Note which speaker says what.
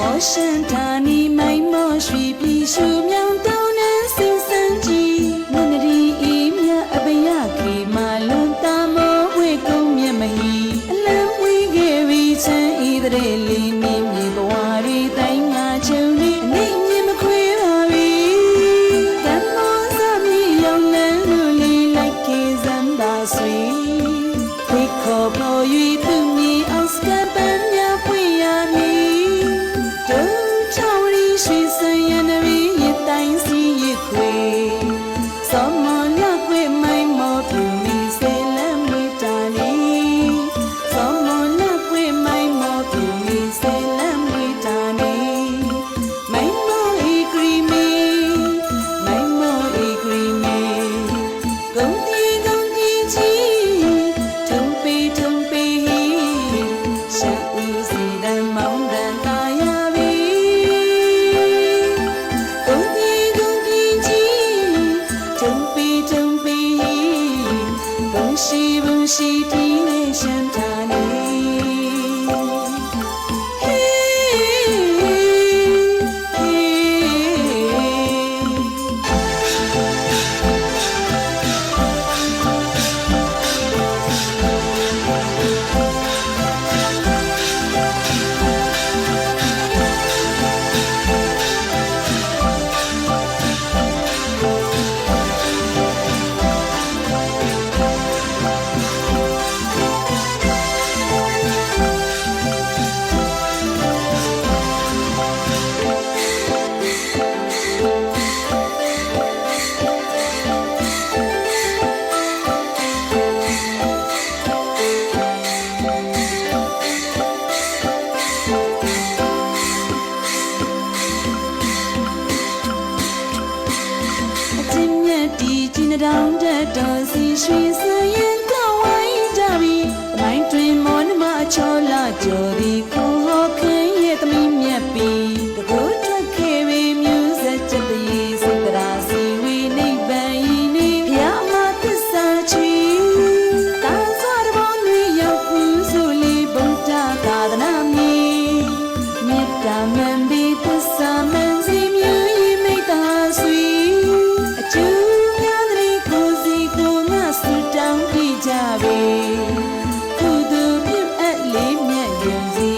Speaker 1: မောရှင်ဌာနီမိုင်မောရွှေပြည်ရှုမြောင်တောင်းနှန်းစင်စမ်းကြည်နန္ဒရီအေးမြအပယခေမာလွန်တာမောဝေကုံမြတ်မဟီအလံဝေခဲ့ပြီးချမ်းဤတဲ့လေးမြင့်မြေဘဝရီတိုင်းငါချုံလေးအနိမြင့်မခွေပါပြီတန်မောစမီရောင်လန်းလူလေးလိုက်ကေစံပါဆွေ ပေထုံပေဘုံရှိဘုံရှိတီနဲ့ရှ တ်ဒီကျင်းတောင်တက်တော်စီရွှေစံ easy.